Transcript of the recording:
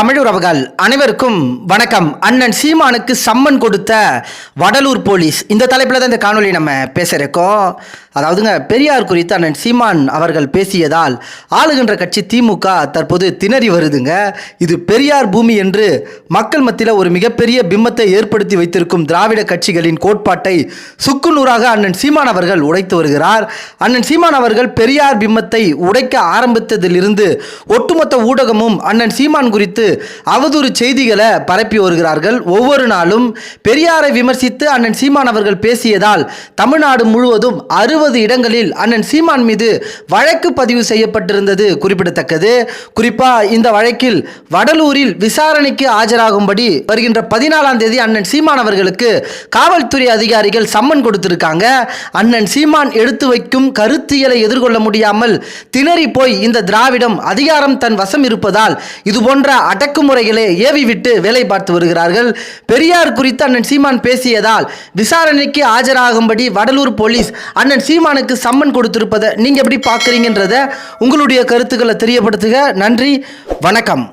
தமிழுறவுகள் அனைவருக்கும் வணக்கம். அண்ணன் சீமானுக்கு சம்மன் கொடுத்த வடலூர் போலீஸ். இந்த தலைப்பில் தான் இந்த காணொளி நம்ம பேச இருக்கோம் அதாவதுங்க பெரியார் குறித்து அண்ணன் சீமான் அவர்கள் பேசியதால் ஆளுகின்ற கட்சி திமுக தற்போது திணறி வருதுங்க. இது பெரியார் பூமி என்று மக்கள் மத்தியில் ஒரு மிகப்பெரிய பிம்பத்தை ஏற்படுத்தி வைத்திருக்கும் திராவிட கட்சிகளின் கோட்பாட்டை சுக்குநூறாக அண்ணன் சீமான் அவர்கள் உடைத்து வருகிறார். அண்ணன் சீமான் அவர்கள் பெரியார் பிம்பத்தை உடைக்க ஆரம்பித்ததிலிருந்து ஒட்டுமொத்த ஊடகமும் அண்ணன் சீமான் குறித்து அவதூறு செய்திகளை பரப்பி வருகிறார்கள். ஒவ்வொரு நாளும் பெரியாரை விமர்சித்து அண்ணன் சீமான் அவர்கள் பேசியதால் தமிழ்நாடு முழுவதும் அறுபது இடங்களில் அண்ணன் சீமான் மீது வழக்கு பதிவு செய்யப்பட்டிருந்தது குறிப்பிடத்தக்கது. குறிப்பாக இந்த வழக்கில் வடலூரில் விசாரணைக்கு ஆஜராகும்படி வருகின்ற பதினாலாம் தேதி அண்ணன் சீமான் அவர்களுக்கு காவல்துறை அதிகாரிகள் சம்மன் கொடுத்திருக்காங்க. அண்ணன் சீமான் எடுத்து வைக்கும் கருத்தியலை எதிர்கொள்ள முடியாமல் திணறி போய் இந்த திராவிடம் அதிகாரம் தன் வசம் இருப்பதால் இது போன்ற அடக்குமுறைகளை ஏவி விட்டு வேலை பார்த்து வருகிறார்கள். பெரியார் குறித்து அண்ணன் சீமான் பேசியதால் விசாரணைக்கு ஆஜராகும்படி வடலூர் போலீஸ் அண்ணன் சீமானுக்கு சம்மன் கொடுத்திருப்பதை நீங்கள் எப்படி பார்க்குறீங்கன்றத உங்களுடைய கருத்துக்களை தெரியப்படுத்துக. நன்றி வணக்கம்.